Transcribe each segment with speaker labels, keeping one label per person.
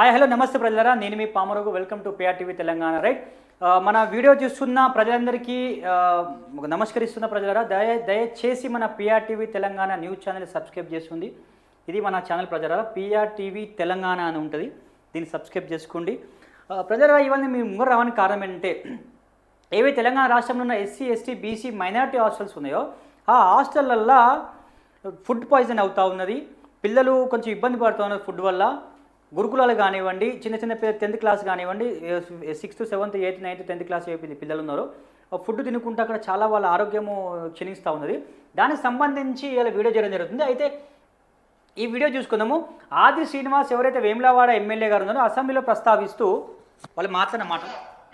Speaker 1: Hi hello నమస్తే ప్రజలరా. నేను మీ పామరకు welcome to PR TV Telangana right మన వీడియో చూస్తున్న ప్రజలందరికీ నమస్కరిస్తున్న ప్రజలరా దయ దయచేసి మన PR TV Telangana news channel subscribe చేస్తుంది ఇది మన ఛానల్ ప్రజలరా పిఆర్ టీవీ తెలంగాణ అని ఉంటుంది. దీన్ని సబ్స్క్రైబ్ చేసుకోండి. ప్రజలరా ఇవన్నీ మీ ముంగర రావడానికి కారణం ఏంటంటే ఏవి తెలంగాణ రాష్ట్రంలో ఉన్న SC ST BC minority hostels ఉన్నాయో ఆ హాస్టళ్ళల్లో ఫుడ్ పాయిజన్ అవుతూ ఉన్నది. పిల్లలు కొంచెం ఇబ్బంది పడుతూ ఉన్నారు ఫుడ్ వల్ల. గురుకులాలు కానివ్వండి చిన్న చిన్న పిల్లలు టెన్త్ క్లాస్ కానివ్వండి sixth seventh eighth ninth tenth class అయిపోయింది పిల్లలు ఉన్నారు. ఫుడ్ తినుకుంటే అక్కడ చాలా వాళ్ళ ఆరోగ్యము క్షీణిస్తూ ఉన్నది. దానికి సంబంధించి ఇలా వీడియో చేయడం జరుగుతుంది. అయితే ఈ వీడియో చూసుకుందాము. ఆది శ్రీనివాస్ ఎవరైతే వేములవాడ ఎమ్మెల్యే గారు ఉన్నారో అసెంబ్లీలో ప్రస్తావిస్తూ వాళ్ళు మాట్లాడిన మాట.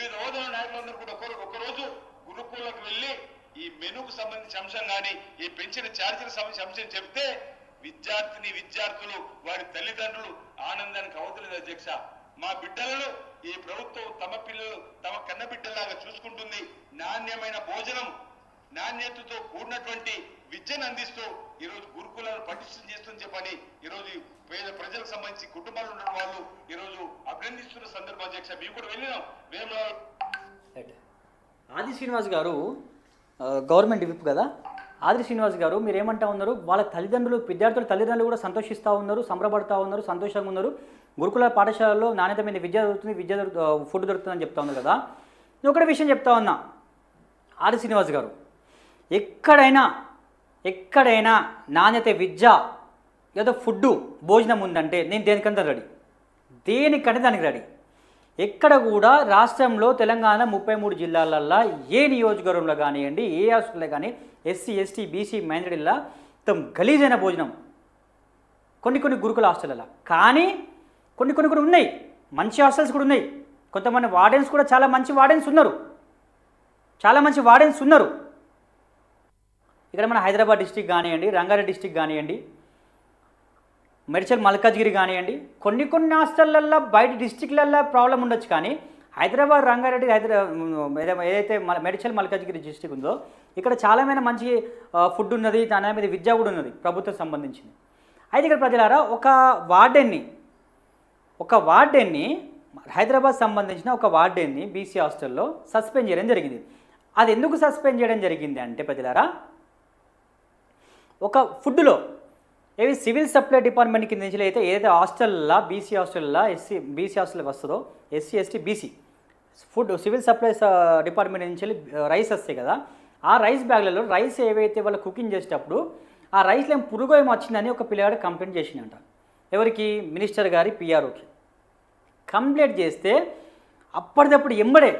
Speaker 2: ఈ రోజు నాయకులందరూ కూడా ఒకరోజు గురుకులకు వెళ్ళి ఈ మెనుకు సంబంధించిన అంశం కానీ ఈ పెంచిన ఛార్జీలకు సంబంధించిన అంశం చెప్తే విద్యార్థిని విద్యార్థులు వారి తల్లిదండ్రులు ఆనందానికి అవతలేదు అధ్యక్ష. మా బిడ్డలను ఈ ప్రభుత్వం తమ పిల్లలు తమ కన్న బిడ్డలాగా చూసుకుంటుంది. నాణ్యమైన భోజనం నాణ్యతతో కూడినటువంటి విద్యను అందిస్తూ ఈరోజు గురుకులను పటిష్టం చేస్తుంది చెప్పని ఈరోజు పేద ప్రజలకు సంబంధించి కుటుంబాలు ఉన్న వాళ్ళు ఈరోజు అభినందిస్తున్న సందర్భం అధ్యక్ష. మేము కూడా వెళ్ళినాం. వేములవాడ
Speaker 1: ఆది శ్రీనివాస్ గారు గవర్నమెంట్ విప్ కదా? ఆది శ్రీనివాస్ గారు మీరు ఏమంటా ఉన్నారు? వాళ్ళ తల్లిదండ్రులు విద్యార్థుల తల్లిదండ్రులు కూడా సంతోషిస్తూ ఉన్నారు సంబరపడతా ఉన్నారు సంతోషంగా ఉన్నారు. గురుకుల పాఠశాలలో నాణ్యతమైన విద్య దొరుకుతుంది విద్య దొరుకు ఫుడ్ దొరుకుతుందని చెప్తా ఉన్నారు కదా. నేను ఒకటి విషయం చెప్తా ఉన్నా. ఆది శ్రీనివాస్ గారు ఎక్కడైనా ఎక్కడైనా నాణ్యత విద్య ఏదో ఫుడ్డు భోజనం ఉందంటే నేను దేనికంతా రెడీ? దేనికంటే దానికి రెడీ? ఎక్కడ కూడా రాష్ట్రంలో తెలంగాణ ముప్పై మూడు జిల్లాలల్లో ఏ నియోజకవర్గంలో కానివ్వండి ఏ హాస్టల్లో కానీ ఎస్సీ ఎస్టీ బీసీ మైనారిటీల మొత్తం గలీజైన భోజనం. కొన్ని కొన్ని గురుకుల హాస్టల్లో కానీ కొన్ని కొన్ని కూడా ఉన్నాయి. మంచి హాస్టల్స్ కూడా ఉన్నాయి. కొంతమంది వార్డెన్స్ కూడా చాలా మంచి వార్డెన్స్ ఉన్నారు. చాలా మంచి వార్డెన్స్ ఉన్నారు. ఇక్కడ మన హైదరాబాద్ డిస్టిక్ కానివ్వండి రంగారెడ్డి డిస్టిక్ కానివ్వండి మెడిచల్ మల్కాజ్గిరి కానివ్వండి కొన్ని కొన్ని హాస్టల్లల్లో బయట డిస్టిక్లల్లో ప్రాబ్లం ఉండొచ్చు కానీ హైదరాబాద్ రంగారెడ్డి హైదరాబాద్ ఏదైతే మ మెడిచల్ మల్కాజ్గిరి డిస్టిక్ ఉందో ఇక్కడ చాలామైన మంచి ఫుడ్ ఉన్నది దాని మీద విద్య కూడా ఉన్నది ప్రభుత్వం సంబంధించింది. అయితే ఇక్కడ ప్రజలారా ఒక వార్డెన్ని ఒక వార్డెన్ని హైదరాబాద్ సంబంధించిన ఒక వార్డెన్ని బీసీ హాస్టల్లో సస్పెండ్ చేయడం జరిగింది. అది ఎందుకు సస్పెండ్ చేయడం జరిగింది అంటే ప్రజలారా ఒక ఫుడ్లో ఏవి సివిల్ సప్లై డిపార్ట్మెంట్ కింద నుంచి అయితే ఏదైతే హాస్టల్లో బీసీ హాస్టల్లో ఎస్సీ బీసీ హాస్టల్ వస్తుందో SC ST BC food civil supplies department నుంచి వెళ్ళి రైస్ వస్తాయి కదా ఆ రైస్ బ్యాగ్లలో రైస్ ఏవైతే వాళ్ళు కుకింగ్ చేసేటప్పుడు ఆ రైస్లో ఏం పురుగు ఏమో వచ్చిందని ఒక పిల్లగాడు కంప్లైంట్ చేసిందంట ఎవరికి? మినిస్టర్ గారి పిఆర్ఓకి. కంప్లైంట్ చేస్తే అప్పటిదప్పుడు ఎంబడే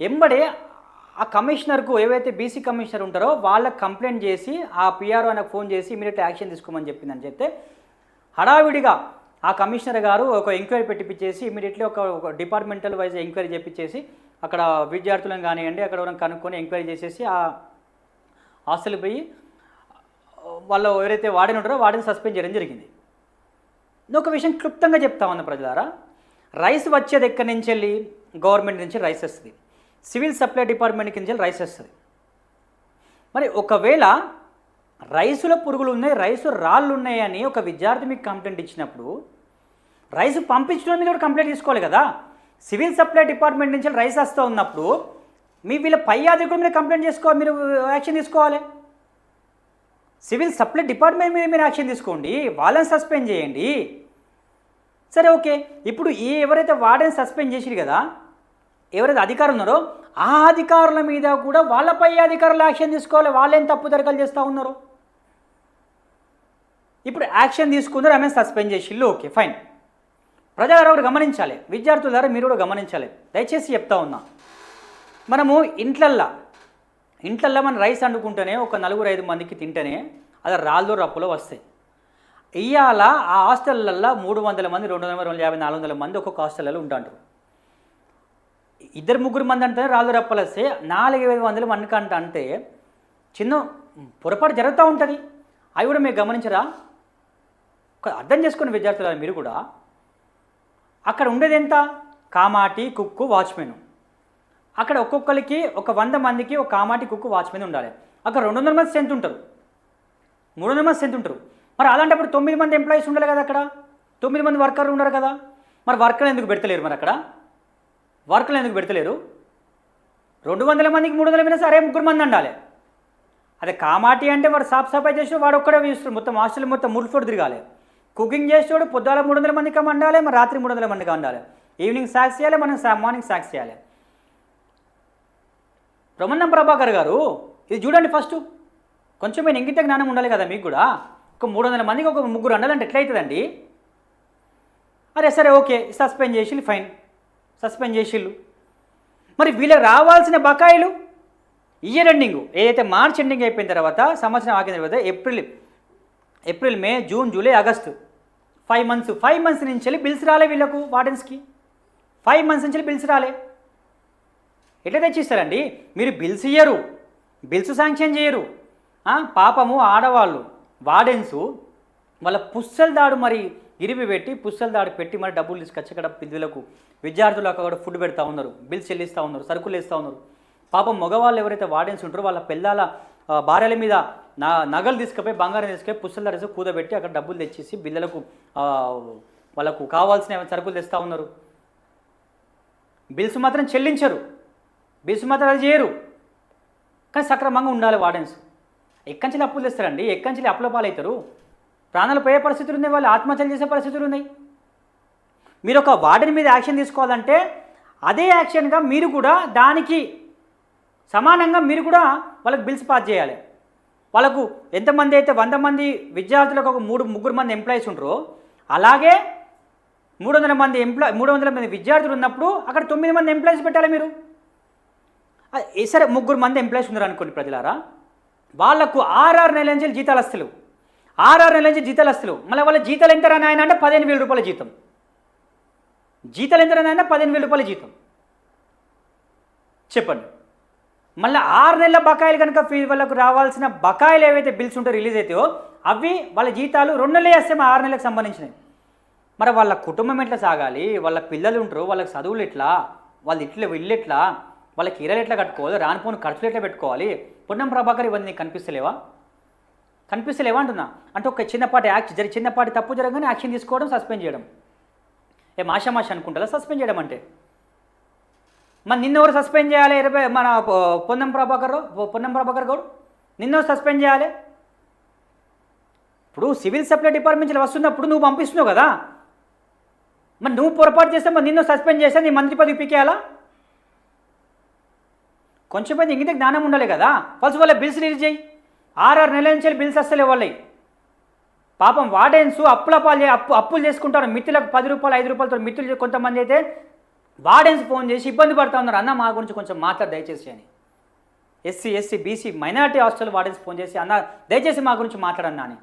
Speaker 1: ఎంబడే ఆ కమిషనర్కు ఏవైతే బీసీ కమిషనర్ ఉంటారో వాళ్ళకి కంప్లైంట్ చేసి ఆ పిఆర్ఓ ఆయనకు ఫోన్ చేసి ఇమీడియట్ యాక్షన్ తీసుకోమని చెప్పిందని చెప్తే హడావిడిగా ఆ కమిషనర్ గారు ఒక ఎంక్వైరీ పెట్టిపించేసి ఇమీడియట్లీ ఒక డిపార్ట్మెంటల్ వైజ్ ఎంక్వైరీ చేపించేసి అక్కడ విద్యార్థులను కానివ్వండి అక్కడ కనుక్కొని ఎంక్వైరీ చేసేసి ఆ హాస్టల్ పోయి వాళ్ళు ఎవరైతే వాడిని ఉంటారో వాడిని సస్పెండ్ చేయడం జరిగింది. ఒక విషయం క్లుప్తంగా చెప్తామన్న ప్రజలారా. రైస్ వచ్చేది ఎక్కడి నుంచి వెళ్ళి? గవర్నమెంట్ నుంచి రైస్ వస్తుంది సివిల్ సప్లై డిపార్ట్మెంట్ కింద రైస్ వస్తుంది. మరి ఒకవేళ రైసులో పురుగులు ఉన్నాయి రైసు రాళ్ళు ఉన్నాయని ఒక విద్యార్థి మీకు కంప్లైంట్ ఇచ్చినప్పుడు రైస్ పంపించడం మీద కూడా కంప్లైంట్ తీసుకోవాలి కదా. సివిల్ సప్లై డిపార్ట్మెంట్ నుంచి రైస్ వస్తూ ఉన్నప్పుడు మీ వీళ్ళ పై అధికారుల మీద కంప్లైంట్ చేసుకోవాలి మీరు యాక్షన్ తీసుకోవాలి. సివిల్ సప్లై డిపార్ట్మెంట్ మీద మీరు యాక్షన్ తీసుకోండి వాళ్ళని సస్పెండ్ చేయండి. సరే ఓకే. ఇప్పుడు ఈ ఎవరైతే వాడని సస్పెండ్ చేసిరు కదా ఎవరైతే అధికారులు ఉన్నారో ఆ అధికారుల మీద కూడా వాళ్ళపై అధికారులు యాక్షన్ తీసుకోవాలి. వాళ్ళేం తప్పు తరకలు చేస్తూ ఉన్నారు? ఇప్పుడు యాక్షన్ తీసుకున్నారు ఆమె సస్పెండ్ చేసిల్లు ఓకే ఫైన్. ప్రజలు ఎవరు గమనించాలి. విద్యార్థుల ద్వారా మీరు కూడా గమనించాలి. దయచేసి చెప్తా ఉన్నా. మనము ఇంట్లల్లా ఇంట్లల్లో మనం రైస్ వండుకుంటేనే ఒక నలుగురు ఐదు మందికి తింటేనే అది రాళ్ళు రప్పులో వస్తాయి. ఇవాళ ఆ హాస్టళ్ళల్లో మూడు వందల మంది రెండు వందల రెండు వందల యాభై నాలుగు వందల మంది ఒక్కొక్క హాస్టల్లో ఉంటారు ఇద్దరు ముగ్గురు మంది అంటే రాళ్ళు రప్పలేస్తే నాలుగైదు నాలుగు ఐదు వందల మందికి అంట అంటే చిన్న పొరపాటు జరుగుతూ ఉంటుంది. అవి కూడా మీరు గమనించరా? ఒక అర్థం చేసుకున్న విద్యార్థులు మీరు కూడా. అక్కడ ఉండేది ఎంత? కామాటి కుక్కు వాచ్మెన్. అక్కడ ఒక్కొక్కరికి ఒక వంద మందికి ఒక కామాటి కుక్కు వాచ్మెన్ ఉండాలి. అక్కడ రెండు వందల మంది స్ట్రెంత్ ఉంటారు. మూడు వందల మంది స్ట్రెంత్ ఉంటారు. మరి అలాంటప్పుడు తొమ్మిది మంది ఎంప్లాయీస్ ఉండాలి కదా అక్కడ? తొమ్మిది మంది వర్కర్లు ఉన్నారు కదా? మరి వర్కర్లు ఎందుకు పెడతలేరు మరి అక్కడ? వర్కులు ఎందుకు పెడతలేరు? రెండు వందల మందికి మూడు వందల మీద సరే ముగ్గురు మంది ఉండాలి అదే కామాటి అంటే వాడు సాఫ్ సఫాయి చేసి వాడు ఒక్కడే చూస్తాడు మొత్తం హాస్టల్ మొత్తం ముడిఫోడు తిరగాలి. కుకింగ్ చేసేవాడు పొద్దుల మూడు వందల మందికి వండాలి మరి రాత్రి మూడు వందల మందికి వండాలి ఈవినింగ్ సాక్స్ చేయాలి మనం మార్నింగ్ సాక్స్ చేయాలి. బ్రహ్మణం ప్రభాకర్ గారు ఇది చూడండి ఫస్ట్. కొంచెం మీరు ఇంకిత జ్ఞానం ఉండాలి కదా మీకు కూడా. ఒక మూడు వందల మందికి ఒక ముగ్గురు వండాలంటే ఎట్లయితుందండి? అరే సరే ఓకే. సస్పెండ్ చేసి ఫైన్. సస్పెండ్ చేసిళ్ళు. మరి వీళ్ళకి రావాల్సిన బకాయిలు? ఇయర్ ఎండింగ్ ఏదైతే మార్చ్ ఎండింగ్ అయిపోయిన తర్వాత సంవత్సరం ఆగిన తర్వాత April April May June July August five months five months నుంచి వెళ్ళి బిల్స్ రాలే వీళ్ళకు వార్డెన్స్కి. ఫైవ్ మంత్స్ నుంచి వెళ్ళి బిల్స్ రాలే. ఎట్లా తెచ్చిస్తారండి? మీరు బిల్స్ ఇయ్యరు. బిల్స్ శాంక్షన్ చేయరు. పాపము ఆడవాళ్ళు వార్డెన్స్ వాళ్ళ పుస్తల దాడు మరి ఇరివి పెట్టి పుస్తల దాడి పెట్టి మరి డబ్బులు తీసుకొచ్చి అక్కడ పిల్లలకు విద్యార్థులకు అక్కడ ఫుడ్ పెడతా ఉన్నారు బిల్స్ చెల్లిస్తూ ఉన్నారు సరుకులు ఇస్తూ ఉన్నారు. పాపం మగవాళ్ళు ఎవరైతే వార్డెన్స్ ఉంటారో వాళ్ళ పిల్లల భార్యల మీద నా నగలు తీసుకుపోయి బంగారం తీసుకుపోయి పుస్తలు దాడి కూదబెట్టి అక్కడ డబ్బులు తెచ్చేసి బిల్లలకు వాళ్ళకు కావాల్సిన సరుకులు తెస్తూ ఉన్నారు. బిల్స్ మాత్రం చెల్లించరు. బిల్స్ మాత్రం అది చేయరు. కానీ సక్రమంగా ఉండాలి వార్డెన్స్ నుంచి అప్పులు తెస్తారండి? నుంచి అప్పుల పాలవుతారు? ప్రాణాలు పోయే పరిస్థితులు ఉన్నాయి వాళ్ళు ఆత్మహత్యలు చేసే పరిస్థితులు ఉన్నాయి. మీరు ఒక వార్డెన్ మీద యాక్షన్ తీసుకోవాలంటే అదే యాక్షన్గా మీరు కూడా దానికి సమానంగా మీరు కూడా వాళ్ళకి బిల్స్ పాస్ చేయాలి. వాళ్ళకు ఎంతమంది అయితే వంద మంది విద్యార్థులకు ఒక మూడు ముగ్గురు మంది ఎంప్లాయీస్ ఉంటారో అలాగే మూడు వందల మంది ఎంప్లాయ్ మూడు వందల మంది విద్యార్థులు ఉన్నప్పుడు అక్కడ తొమ్మిది మంది ఎంప్లాయీస్ పెట్టాలి మీరు. ఏ సరే ముగ్గురు మంది ఎంప్లాయీస్ ఉన్నారు అనుకోండి ప్రజలారా వాళ్ళకు ఆర్ఆర్ నెల నుంచి జీతాలు వస్తలేవు ఆరారు నెలల నుంచి జీతాలు వస్తలేవు మళ్ళీ వాళ్ళ జీతాలు ఎంత నాయన అంటే పదిహేను వేల రూపాయల జీతం. జీతాలు ఎంత నాయన పదిహేను వేల రూపాయల జీతం. చెప్పండి. మళ్ళీ ఆరు నెలల బకాయిలు కనుక ఫీ వాళ్ళకు రావాల్సిన బకాయిలు ఏవైతే బిల్స్ ఉంటే రిలీజ్ అవుతాయో అవి వాళ్ళ జీతాలు రెండు నెలలు వేస్తే మా ఆరు నెలలకు సంబంధించినవి. మరి వాళ్ళ కుటుంబం ఎట్లా సాగాలి? వాళ్ళ పిల్లలు ఉంటారు వాళ్ళకి చదువులు ఎట్లా? వాళ్ళు ఇట్లా ఇల్లు ఎట్లా? వాళ్ళకి ఇరలు ఎట్లా కట్టుకోవాలి? రానిపోని ఖర్చులు ఎట్లా పెట్టుకోవాలి? పుణ్యం ప్రభాకర్ ఇవన్నీ కనిపిస్తలేవా? కనిపిస్తలేవా అంటున్నా. అంటే ఒక చిన్నపాటి యాక్షన్ జరి చిన్నపాటి తప్పు జరగగానే యాక్షన్ తీసుకోవడం సస్పెండ్ చేయడం. ఏ మాషా మాష అనుకుంటారా సస్పెండ్ చేయడం అంటే? మరి నిన్నెవరు సస్పెండ్ చేయాలి? ఇరవై మన పొన్నం ప్రభాకర్ పొన్నం ప్రభాకర్ గౌడ్? నిన్నెవరు సస్పెండ్ చేయాలి? ఇప్పుడు సివిల్ సప్లై డిపార్ట్మెంట్ వస్తున్నప్పుడు నువ్వు పంపిస్తున్నావు కదా? మరి నువ్వు పొరపాటు చేస్తే మరి నిన్ను సస్పెండ్ చేస్తే నీ మంత్రి పదవి పీకేయాలా? కొంచెం మంది ఇంగితే జ్ఞానం ఉండాలి కదా? ఫస్ట్ వాళ్ళ బిల్స్ రిలీజ్ చేయి. ఆరారు నెలల నుంచి బిల్స్ అస్సలు ఇవ్వాలి. పాపం వాడేన్స్ అప్పుల పాలు అప్పు అప్పులు చేసుకుంటారు. మిత్రులకు పది రూపాయలు ఐదు రూపాయలతో మిత్రులు కొంతమంది అయితే వాడేన్స్ ఫోన్ చేసి ఇబ్బంది పడుతూ ఉన్నారు. అన్న మా గురించి కొంచెం మాట్లాడు దయచేసి అని. SC SC BC minority hostel wardens phone చేసి అన్న దయచేసి మా గురించి మాట్లాడన్నా అని.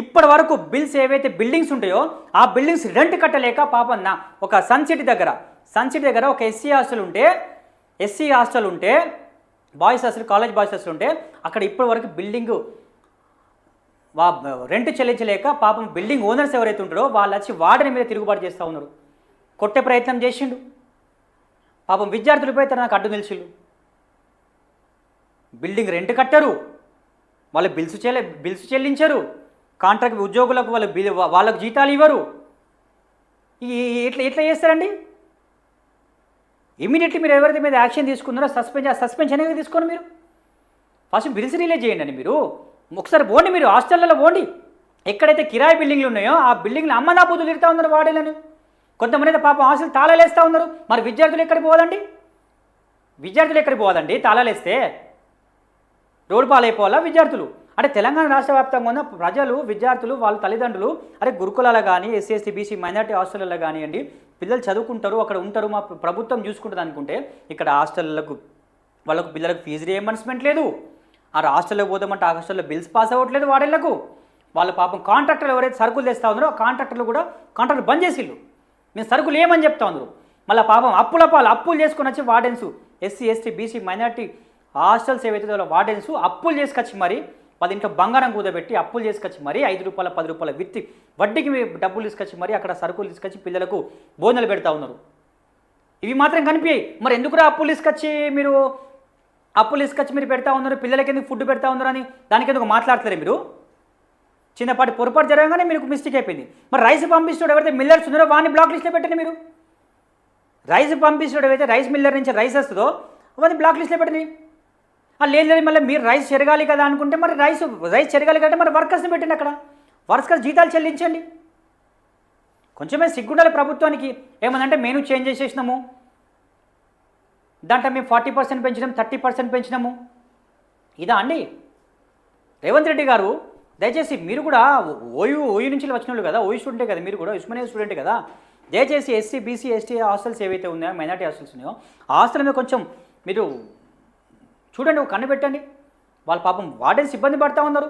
Speaker 1: ఇప్పటి వరకు బిల్స్ ఏవైతే బిల్డింగ్స్ ఉంటాయో ఆ బిల్డింగ్స్ రెంట్ కట్టలేక పాపం నా ఒక సన్సిటీ దగ్గర సన్సిటీ దగ్గర ఒక ఎస్సీ హాస్టల్ ఉంటే ఎస్సీ హాస్టల్ ఉంటే boys hostel college boys hostel ఉంటే అక్కడ ఇప్పటి వరకు బిల్డింగ్ వా రెంట్ చెల్లించలేక పాపం బిల్డింగ్ ఓనర్స్ ఎవరైతే ఉంటారో వాళ్ళు వచ్చి వార్డెన్ మీద తిరుగుబాటు చేస్తూ ఉన్నారు. కొట్టే ప్రయత్నం చేసిండు. పాపం విద్యార్థులపై తన నాకు అడ్డు నిలిచిండు. బిల్డింగ్ రెంట్ కట్టరు. వాళ్ళు బిల్స్ చెల్లి బిల్స్ చెల్లించరు. కాంట్రాక్ట్ ఉద్యోగులకు వాళ్ళ బిల్ వాళ్ళకు జీతాలు ఇవ్వరు. ఇట్లా ఇట్లా ఎట్లా చేస్తారండి? ఇమీడియట్లీ మీరు ఎవరైతే మీద యాక్షన్ తీసుకున్నారో సస్పెన్స్ సస్పెన్షన్ అనేది తీసుకోండి మీరు? ఫస్ట్ బిల్స్ రిలీజ్ చేయండి అని మీరు. ఒకసారి పోండి మీరు హాస్టల్లో పోండి. ఎక్కడైతే కిరాయి బిల్డింగ్లు ఉన్నాయో ఆ బిల్డింగ్లు అమ్మ నా బుద్ధులు తిరుగుతూ ఉన్నారు వాడేలను కొంతమంది అయితే పాపం హాస్టల్ తాళాలేస్తూ ఉన్నారు. మరి విద్యార్థులు ఎక్కడికి పోవాలండి? విద్యార్థులు ఎక్కడికి పోవాలండి? తాళాలేస్తే రోడ్డు పాలైపోవాలా విద్యార్థులు? అంటే తెలంగాణ రాష్ట్ర వ్యాప్తంగా ఉన్న ప్రజలు విద్యార్థులు వాళ్ళ తల్లిదండ్రులు అరే గురుకులాల కానీ ఎస్సీ ఎస్టీ బీసీ మైనార్టీ హాస్టల్లో కానివ్వండి పిల్లలు చదువుకుంటారు అక్కడ ఉంటారు మా ప్రభుత్వం చూసుకుంటుంది అనుకుంటే ఇక్కడ హాస్టళ్ళకు వాళ్ళకు పిల్లలకు ఫీజు రియంబర్స్మెంట్ లేదు. ఆ హాస్టల్లో పోదామంటే ఆ హాస్టల్లో బిల్స్ పాస్ అవ్వట్లేదు వాడేళ్ళకు. వాళ్ళ పాపం కాంట్రాక్టర్లు ఎవరైతే సరుకులు తెస్తా ఉన్నారో ఆ కాంట్రాక్టర్లు కూడా కాంట్రాక్టర్ బంద్ చేసిళ్ళు. మేము సరుకులు ఏమని చెప్తా ఉన్నారు? మళ్ళీ పాపం అప్పుల పాలు అప్పులు చేసుకొని వచ్చి wardens SC ST BC minority hostels ఏవైతే వాళ్ళ వార్డెన్స్ అప్పులు చేసుకొచ్చి మరి వాళ్ళ బంగారం కూదబెట్టి అప్పులు తీసుకొచ్చి మరి ఐదు రూపాయల పది రూపాయల విత్తి వడ్డీకి డబ్బులు తీసుకొచ్చి మరి అక్కడ సరుకులు తీసుకొచ్చి పిల్లలకు భోజనాలు పెడతా ఉన్నారు. ఇవి మాత్రం కనిపించాయి మరి ఎందుకురా అప్పులు తీసుకొచ్చి మీరు అప్పులు తీసుకొచ్చి మీరు పెడతా ఉన్నారు? పిల్లలకి ఎందుకు ఫుడ్ పెడతా ఉన్నారు అని దానికి ఎందుకు మాట్లాడతారు మీరు? చిన్నపాటి పొరపాటు జరగగానే మీకు మిస్టేక్ అయిపోయింది. మరి రైస్ పంపిస్తాడు ఎవరైతే మిల్లర్స్ ఉన్నారో వాడిని బ్లాక్ లిస్ట్లో పెట్టండి మీరు. రైస్ పంపిస్తాడు ఎవరైతే రైస్ మిల్లర్ నుంచి రైస్ వస్తుందో వాడిని బ్లాక్ లిస్ట్లో పెట్టండి. లేదు లేదు మళ్ళీ మీరు రైస్ చెరగాలి కదా అనుకుంటే మరి రైస్ రైస్ చెరగాలి కదా మరి వర్కర్స్ని పెట్టండి అక్కడ. వర్కర్స్ జీతాలు చెల్లించండి. కొంచెమే సిగ్గుండాలి ప్రభుత్వానికి. ఏమనంటే మెనూ చేంజ్ చేసేసినాము. దాంట్లో మేము ఫార్టీ పర్సెంట్ పెంచినాం థర్టీ పర్సెంట్ పెంచినాము. ఇదా అండి? రేవంత్ రెడ్డి గారు దయచేసి మీరు కూడా ఓయూ ఓయూ నుంచి వచ్చిన వాళ్ళు కదా ఓయూ స్టూడెంటే కదా మీరు కూడా ఉస్మానియా స్టూడెంట్ కదా దయచేసి ఎస్సీ బీసీ ఎస్టీ హాస్టల్స్ ఏవైతే ఉన్నాయో మైనార్టీ హాస్టల్స్ ఉన్నాయో ఆ హాస్టల్ మీద కొంచెం మీరు చూడండి ఒక కన్ను పెట్టండి. వాళ్ళ పాపం వార్డెన్స్ ఇబ్బంది పడతా ఉన్నారు.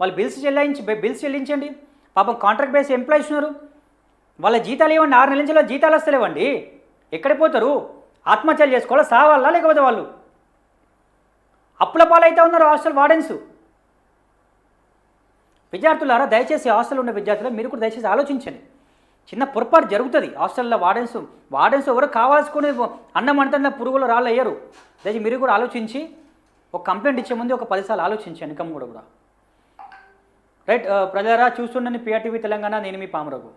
Speaker 1: వాళ్ళు బిల్స్ చెల్లించి బిల్స్ చెల్లించండి. పాపం కాంట్రాక్ట్ బేస్ ఎంప్లాయీస్ ఉన్నారు. వాళ్ళ జీతాలు ఏమండి? ఆరు నెలల నుంచి జీతాలు వస్తలేవండి. ఎక్కడ పోతారు? ఆత్మహత్యలు చేసుకోవాలా? సావాలా? లేకపోతే వాళ్ళు? అప్పుల పాలైతే ఉన్నారు హాస్టల్ వార్డెన్స్. విద్యార్థులారా దయచేసి హాస్టల్ ఉన్న విద్యార్థులు మీరు కూడా దయచేసి ఆలోచించండి. చిన్న పొరపాటు జరుగుతుంది. హాస్టల్లో వార్డెన్స్ వార్డెన్స్ ఎవరు కావాల్సుకుని అన్నం అంటే పురుగులు రాళ్ళు అయ్యారు దయచేసి మీరు కూడా ఆలోచించి ఒక కంప్లైంట్ ఇచ్చే ముందు ఒక పదిసార్లు ఆలోచించండి ఇన్కమ్ కూడా కూడా. రైట్ ప్రజారా చూస్తుండని పిఆర్టీవీ తెలంగాణ నేను మీ పామరఘు.